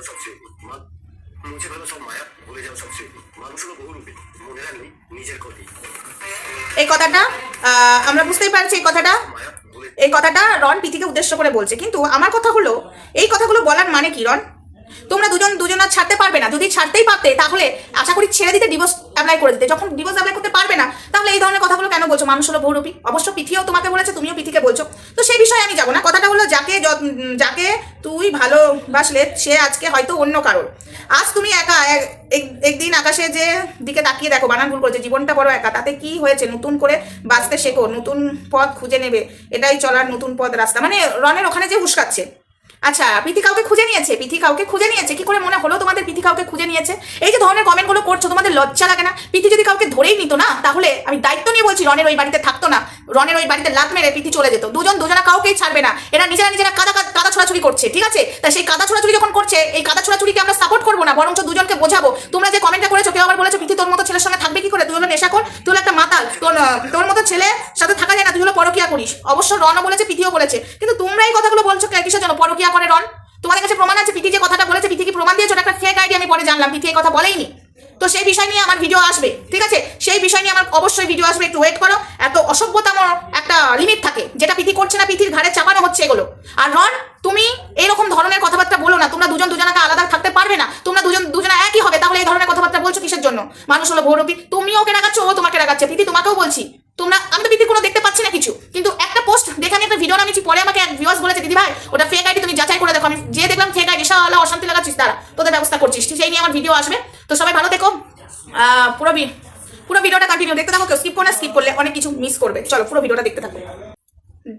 যাও সব স্মৃতি মা- মুছে ফেলো সব মায়া ভুলে যাও সব স্মৃতি মানুষ হলো বহুরূপী মনে রাখবি নিজের ক্ষতি। এই কথাটা আহ, আমরা বুঝতেই পারছি এই কথাটা। এই কথাটা রন পিথিকে উদ্দেশ্য করে বলছে। কিন্তু আমার কথা হলো এই কথাগুলো বলার মানে কি রন তোমরা দুজন দুজন আর ছাড়তে পারবে না। যদি ছাড়তেই পারতে তাহলে আশা করি ছেড়ে দিতে ডিভোর্স অ্যাপ্লাই করে দিতে। যখন ডিভোর্স অ্যাপ্লাই করতে পারবে না, তাহলে এই ধরনের কথাগুলো কেন বলছো? মানুষ হলো বহুরূপী অবশ্য পিথিও তোমাকে বলেছে, তুমিও পিথিকে বলছো। তো সেই বিষয়ে আমি যাব না। কথাটা হলো, যাকে যাকে তুই ভালোবাসলে, সে আজকে হয়তো অন্য কারোর। আজ তুমি এক- একদিন আকাশে যে দিকে তাকিয়ে দেখো, বানান ভুল করেছে, জীবনটা বড় একা। তাতে কি হয়েছে? নতুন করে বাঁচতে শেখো, নতুন পথ খুঁজে নেবে। এটাই চলার নতুন পথ, রাস্তা। মানে রনের ওখানে যে উস্কাচ্ছে আচ্ছা পিথি কাউকে খুঁজে নিয়েছে? পিথি কাউকে খুঁজে নিয়েছে? কি করে মনে হলো তোমাদের পিথি কাউকে খুঁজে নিয়েছে? এই যে ধরনের কমেন্টগুলো করছ, তোমাদের লজ্জা লাগে না? পিথি যদি কাউকে ধরেই নিত না, তাহলে আমি দায়িত্ব নিয়ে বলছি রনের ওই বাড়িতে থাকতো না। রনের ওই বাড়িতে লাত মেরে পিথি চলে যেত। দুজন, দুজনা কাউকেই ছাড়বে না। এরা নিজেরা নিজেরা কাদা, কাদা- ছোড়াছুড়ি করছে, ঠিক আছে? তা সেই কাদা ছোড়াছুড়ি যখন করছে, এই কাদা ছোড়াছুড়িকে আমরা সাপোর্ট করব না, বরঞ্চ দুজনকে বোঝাবো। তোমরা যে কমেন্টটা করেছ, কেউ আবার বলেছ পিথি তোর মতো ছেলের সঙ্গে থাকবে কি করে? তুই হলো নেশা কর। তুই একটা মাতাল। তোর তোর মতো ছেলে সাথে থাকা যায় না। তুই হলো পরকিয়া করিস। অবশ্য রনও বলেছে পিথিও বলেছে। কিন্তু তোমরা এই কথাগুলো বলছো কিসের জন্য? পরকিয়া করে, রন। তোমাদের কাছে প্রমাণ আছে পিথি যে কথাটা বলেছে পিথি কি প্রমাণ দিয়েছ একটা ফেক আইডি আমি পরে জানলাম পিথি এই কথা বলেইনি। তো সেই বিষয় নিয়ে আমার ভিডিও আসবে, ঠিক আছে? সেই বিষয় নিয়ে আমার অবশ্যই ভিডিও আসবে, একটু ওয়েট করো। এত অসভ্যতাম একটা লিমিট থাকে, যেটা পিথি করছে না পিথির ঘাড়ে চাপানো হচ্ছে এগুলো। আর রন, তুমি এরকম ধরনের কথাবার্তা বলো না, তোমরা দুজন দুজনকে আলাদা থাকতে পারবে না, তোমরা দুজন দুজনা একই হবে, তাহলে এই ধরনের কথাবার্তা বলছো কিসের জন্য? মানুষ হলো ভৌরবী তুমি ওকে রাগাচ্ছ, ও তোমাকে রাগাচ্ছে প্রীতি তোমাকেও বলছি। তোমরা, আমি তো প্রীতি কোনো দেখতে পাচ্ছি না কিছু, কিন্তু একটা পোস্ট দেখে আমি একটা ভিডিও নামিয়েছি, পরে আমাকে এক ভিউয়ার্স বলেছে দিদি ভাই ফেক আইডি তুমি যাচাই করে দেখো। আমি যে দেখলাম ফেক আইডি শালা, অশান্তি লাগাচ্ছিস তারা তোদের ব্যবস্থা করছিস। সেই নিয়ে আমার ভিডিও আসবে। তো সবাই ভালো দেখো পুরো পুরো ভিডিওটা কন্টিনিউ দেখতে থাকো, কেউ স্কিপ করলে স্কিপ করলে অনেক কিছু মিস করবে। চলো, পুরো ভিডিওটা দেখতে থাকো।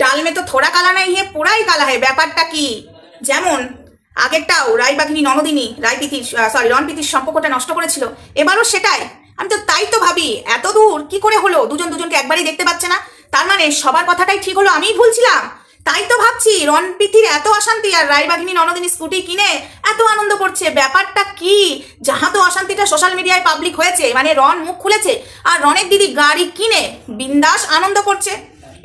ডাল মে তো থোড়া কালা নাই হে পুরাই কালা হে। ব্যাপারটা কি? যেমন, আগেরটাও রায় বাঘিনী, ননদিনী, রায় পিতির সরি রন পিতির সম্পর্কটা নষ্ট করেছিল। এবারও সেটাই। আমি তো তাই তো ভাবি, এত দূর কি করে হলো? দুজন দুজনকে একবারই দেখতে পাচ্ছে না। তার মানে সবার কথাটাই ঠিক হলো, আমিই ভুলছিলাম তাই তো ভাবছি রন পিথির এত অশান্তি আর রায়বাঘিনী ননদিনী স্কুটি কিনে এত আনন্দ করছে। ব্যাপারটা কি? যাহা তো অশান্তিটা সোশ্যাল মিডিয়ায় পাবলিক হয়েছে মানে রন মুখ খুলেছে, আর রনের দিদি গাড়ি কিনে বিন্দাস আনন্দ করছে।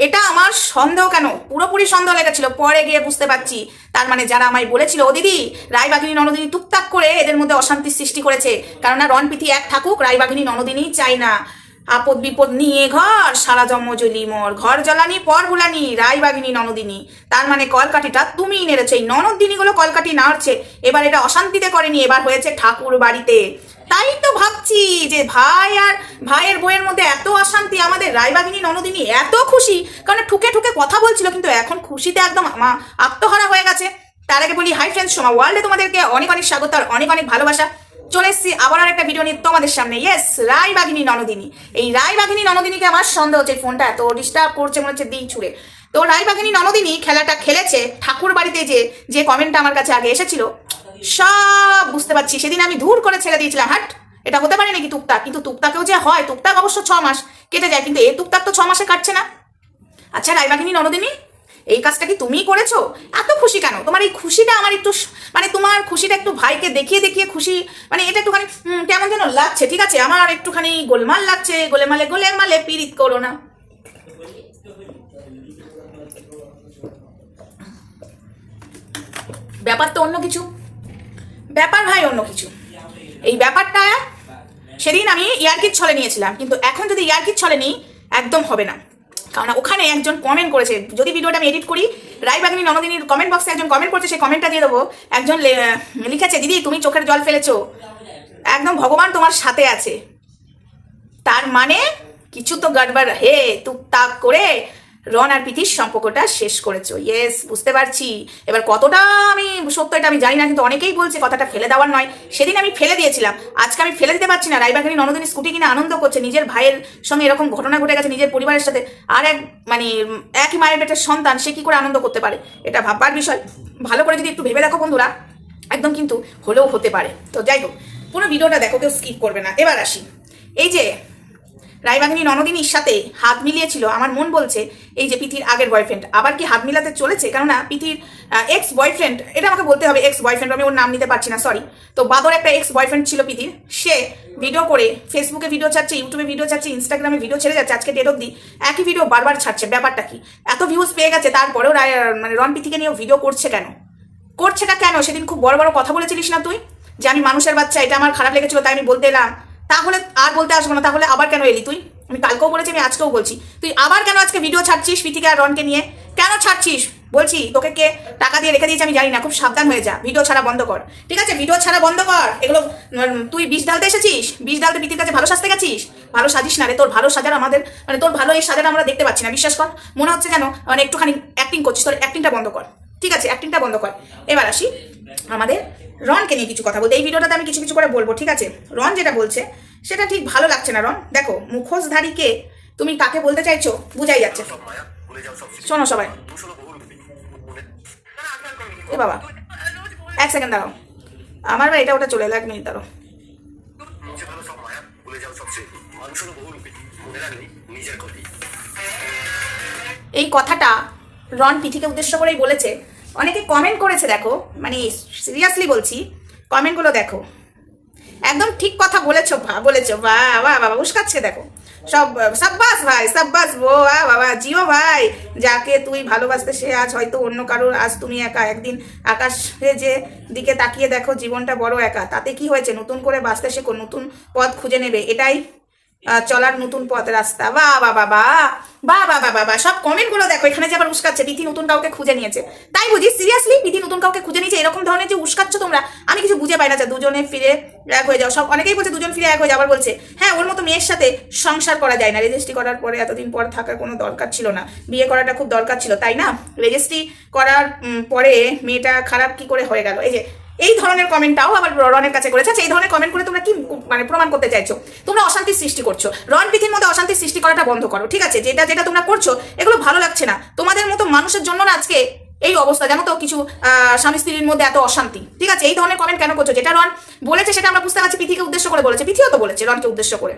এটা আমার সন্দেহ কেন? পুরোপুরি সন্দেহ লেগেছিল, পরে গিয়ে বুঝতে পারছি। তার মানে যারা আমায় বলেছিল, ও দিদি, রায়বাঘিনী ননদিনী টুকটাক করে এদের মধ্যে অশান্তির সৃষ্টি করেছে। কেননা রণপিথি এক থাকুক, রায়বাঘিনী ননদিনী চাই না। আপদ বিপদ নিয়ে ঘর, সারা জন্ম জ্বলি মোর। ঘর জ্বালানি, পর ভুলানি রায়বাঘিনী ননদিনী। তার মানে কলকাঠিটা তুমিই নেড়েছো। এই ননদিনীগুলো কলকাঠি নাড়ছে। এবার এটা অশান্তিতে করেনি, এবার হয়েছে ঠাকুর বাড়িতে। তাই তো ভাবছি যে ভাই আর ভাইয়ের বইয়ের মধ্যে এত অশান্তি, আমাদের রায়বাগিনী, ননদিনী এত খুশি। কারণ ঠুকে ঠুকে কথা বলছিল, কিন্তু এখন খুশিতে একদম আত্মহারা হয়ে গেছে। তার আগে বলি, হাই ফ্রেন্ডস সোমা ওয়ার্ল্ডে তোমাদেরকে অনেক অনেক স্বাগত আর অনেক অনেক ভালোবাসা। চলে এসেছি আবার আর একটা ভিডিও নিয়ে তোমাদের সামনে। ইয়েস রায়বাগিনী ননদিনী। এই রায়বাগিনী ননদিনীকে আমার সন্দেহ হচ্ছে ফোনটা এত ডিস্টার্ব করছে মনে হচ্ছে দিই ছুড়ে। তো রায়বাগিনী ননদিনী খেলাটা খেলেছে, ঠাকুর বাড়িতে যে যে কমেন্টটা আমার কাছে আগে এসেছিল, সব বুঝতে পারছি। সেদিন আমি ধূর করে ছেড়ে দিয়েছিলাম, হাট, এটা হতে পারে নাকি টুকটাক কিন্তু টুকটাকেও যে হয় টুকটাক অবশ্য ছ মাস কেটে যায়, কিন্তু এ টুকটাক তো ছ মাসে কাটছে না। আচ্ছা রায়বাগিনী ননদিনী এই কাজটা কি তুমিই করেছ? এত খুশি কেন? তোমার এই খুশিটা আমার একটু মানে তোমার খুশিটা একটু ভাইকে দেখিয়ে দেখিয়ে খুশি মানে এটা একটুখানি কেমন যেন লাগছে, ঠিক আছে? আমার একটুখানি গোলমাল লাগছে, গোলেমালে গোলেমালে পিরিত করো না। ব্যাপার তো অন্য কিছু। ব্যাপার ভাই অন্য কিছু। এই ব্যাপারটা, সেদিন আমি ইয়ারকির ছলে নিয়েছিলাম, কিন্তু এখন যদি ইয়ারকির ছলে নিই, একদম হবে না। কারণ ওখানে একজন কমেন্ট করেছে, যদি ভিডিওটা আমি এডিট করি রায়বাগিনী ননদিনীর কমেন্ট বক্সে একজন কমেন্ট করছে, সেই কমেন্টটা দিয়ে দেবো। একজন লিখেছে, দিদি, তুমি চোখের জল ফেলেছ। একদম ভগবান তোমার সাথে আছে। তার মানে কিছু তো গড়বড়, হে, টুকটাক করে রন আর পিথির সম্পর্কটা শেষ করেছ। ইয়েস বুঝতে পারছি। এবার কতটা আমি, সত্য এটা আমি জানি না, কিন্তু অনেকেই বলছে কথাটা ফেলে দেওয়ার নয়। সেদিন আমি ফেলে দিয়েছিলাম। আজকে আমি ফেলে দিতে পারছি না। রাইবাগানি ননদিনী স্কুটি কিনে আনন্দ করছে, নিজের ভাইয়ের সঙ্গে এরকম ঘটনা ঘটে গেছে, নিজের পরিবারের সাথে। আর এক মানে একই মায়ের পেটের সন্তান, সে কি করে আনন্দ করতে পারে? এটা ভাববার বিষয়। ভালো করে যদি একটু ভেবে দেখো বন্ধুরা, একদম কিন্তু হলেও হতে পারে। তো যাই হোক, পুরো ভিডিওটা দেখো, কেউ স্কিপ করবে না। এবার আসি। এই যে রায়বাহিনী ননদিনীর সাথে হাত মিলিয়েছিল। আমার মন বলছে, এই যে পিথির আগের বয়ফ্রেন্ড আবার কি হাত মিলাতে চলেছে? কেননা পিথির এক্স বয়ফ্রেন্ড এটা আমাকে বলতে হবে এক্স বয়ফ্রেন্ড আমি ওর নাম নিতে পারছি না সরি তো বাদর একটা এক্স বয়ফ্রেন্ড ছিল পিথির, সে ভিডিও করে ফেসবুকে ভিডিও ছাড়ছে ইউটিউবে ভিডিও ছাড়ছে ইনস্টাগ্রামে ভিডিও ছেড়ে যাচ্ছে, আজকে ডেট অব্দি একই ভিডিও বারবার ছাড়ছে, ব্যাপারটা কি? এত ভিউজ পেয়ে গেছে, তারপরেও রায় মানে রন পিথিকে নিয়েও ভিডিও করছে কেন? করছেটা কেন? সেদিন খুব বড় বড় কথা বলেছিলিস না তুই? যে আমি মানুষের বাচ্চা, এটা আমার খারাপ লেগেছিল, তাই আমি বলতে এলাম। তাহলে আর বলতে আসব না, তাহলে আবার কেন এলি তুই? আমি কালকেও বলেছি, আমি আজকেও বলছি। তুই আবার কেন আজকে ভিডিও ছাড়ছিস পিতিকা আর রনকে নিয়ে? কেন ছাড়ছিস? বলছি, তোকে কে টাকা দিয়ে রেখে দিয়েছে আমি জানি না, খুব সাবধান হয়ে যা ভিডিও ছাড়া বন্ধ কর। ঠিক আছে ভিডিও ছাড়া বন্ধ কর। এগুলো তুই বিষ ঢালতে এসেছিস? বিষ ঢালতে পিতির কাছে ভালো সাজতে গেছিস? ভালো সাজিস না রে, তোর ভালো সাজার আমাদের মানে তোর ভালো এই সাজার আমরা দেখতে পাচ্ছি না, বিশ্বাস কর। মনে হচ্ছে যেন মানে একটুখানি অ্যাক্টিং করছিস, তোর অ্যাক্টিংটা বন্ধ কর। ঠিক আছে অ্যাক্টিংটা বন্ধ কর। এবার আসি আমাদের রনকে নিয়ে কিছু কথা বলতে। এই ভিডিওটাতে আমি কিছু কিছু করে বলব, ঠিক আছে? রন যেটা বলছে, সেটা ঠিক ভালো লাগছে না, রন। দেখো, মুখোশধারীকে তুমি কাকে বলতে চাইছো, বুঝাই যাচ্ছে শোনো সবাই। এ বাবা, এক সেকেন্ড দাঁড়াও। আমার বা এটা ওটা চলে এলো, এক মিনিট দাঁড়াও। এই কথাটা রন পিথিকে উদ্দেশ্য করেই বলেছে। অনেকে কমেন্ট করেছে, দেখো মানে সিরিয়াসলি বলছি কমেন্টগুলো দেখো। একদম ঠিক কথা বলেছ, ভা, বলেছ বা বাবা বাবা উস্কাচ্ছে, দেখো। সব, সাব্বাস ভাই, সাব্বাস বো আ বাবা জিও ভাই, যাকে তুই ভালোবাসতে, সে আজ হয়তো অন্য কারোর, আজ তুমি একা, একদিন আকাশে যে দিকে তাকিয়ে দেখো, জীবনটা বড় একা। তাতে কি হয়েছে? নতুন করে বাঁচতে শেখো, নতুন পথ খুঁজে নেবে। এটাই চলার নতুন পথ রাস্তা। বা বা বাবা বা বা বা বা বাবা সব কমেন্টগুলো দেখো, এখানে যে আবার উস্কাচ্ছে তিথি নতুন কাউকে খুঁজে নিয়েছে। তাই বুঝি সিরিয়াসলি তিথি নতুন কাউকে খুঁজে নিয়েছে? এরকম ধরনের যে উস্কাচ্ছ তোমরা, আমি কিছু বুঝে পাই না, যে দুজনে ফিরে এক হয়ে যাও। সব, অনেকেই বলছে দুজন ফিরে এক হয়ে যাও, আবার বলছে হ্যাঁ ওর মতো মেয়ের সাথে সংসার করা যায় না। রেজিস্ট্রি করার পরে এতদিন পর থাকার কোনো দরকার ছিল না। বিয়ে করাটা খুব দরকার ছিল, তাই না? রেজিস্ট্রি করার পরে মেয়েটা খারাপ কি করে হয়ে গেল? এই যে এই ধরনের কমেন্টটাও আবার রনের কাছে করেছে। আচ্ছা এই ধরনের কমেন্ট করে তোমরা কি মানে প্রমাণ করতে চাইছো? তোমরা অশান্তি সৃষ্টি করছ। রন পিথির মধ্যে অশান্তি সৃষ্টি করাটা বন্ধ করো, ঠিক আছে? যেটা যেটা তোমরা করছ, এগুলো ভালো লাগছে না। তোমাদের মতো মানুষের জন্য না আজকে এই অবস্থা, জানো তো, কিছু স্বামী স্ত্রীর মধ্যে এত অশান্তি। ঠিক আছে? এই ধরনের কমেন্ট কেন করছ? যেটা রন বলেছে, সেটা আমরা বুঝতে পারছি পিথিকে উদ্দেশ্য করে বলেছে। পিথিও তো বলেছে রনকে উদ্দেশ্য করে।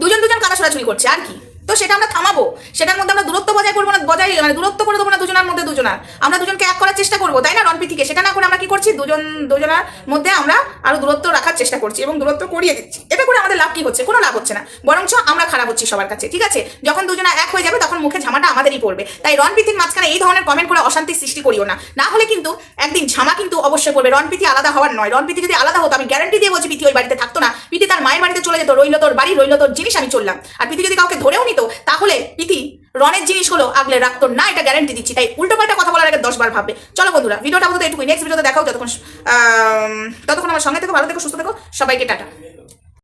দুজন দুজন কাদা ছড়াছড়ি করছে, আর কি? তো সেটা আমরা থামাবো। সেটার মধ্যে আমরা দূরত্ব বজায় করব না, বজায় মানে দূরত্ব করে দেবো না দুজনের মধ্যে দুজনার। আমরা দুজনকে এক করার চেষ্টা করব, তাই না রণপিথিকে সেটা না করে আমরা কি করছি? দুজন, দুজনার মধ্যে আমরা আরও দূরত্ব রাখার চেষ্টা করছি এবং দূরত্ব করিয়ে দিচ্ছি। এটা করে আমাদের লাভ কি হচ্ছে? কোনো লাভ হচ্ছে না। বরঞ্চ আমরা খারাপ হচ্ছি সবার কাছে, ঠিক আছে? যখন দুজনা এক হয়ে যাবে, তখন মুখে ঝামাটা আমাদেরই পড়বে। তাই রণপিথির মাঝখানে এই ধরনের কমেন্ট করে অশান্তি সৃষ্টি করিও না। না হলে কিন্তু একদিন ঝামা কিন্তু অবশ্যই পড়বে। রণপিথি আলাদা হওয়ার নয়। রণপিথি যদি আলাদা হতো, আমি গ্যারান্টি দিয়ে বলছি পিথি ওই বাড়িতে থাকতো না। পিথি তার মায়ের বাড়িতে চলে যেত, রইল তোর বাড়ি, রইল তোর জিনিস, আমি চললাম। আর পিথি যদি কাউকে ধরেও নিত তাহলে ইতি রনের জিনিস হলো আগলে রাখতো না এটা গ্যারান্টি দিচ্ছি। তাই উল্টোপাল্টা কথা বলার আগে দশ বার ভাববে। চলো বন্ধুরা, ভিডিওটা বলতে একটু নেক্সট ভিডিওতে দেখাও, যতক্ষণ ততক্ষণ আমার সঙ্গে থেকে, ভালো থেকো, সুস্থ থেকো। সবাইকে টাটা।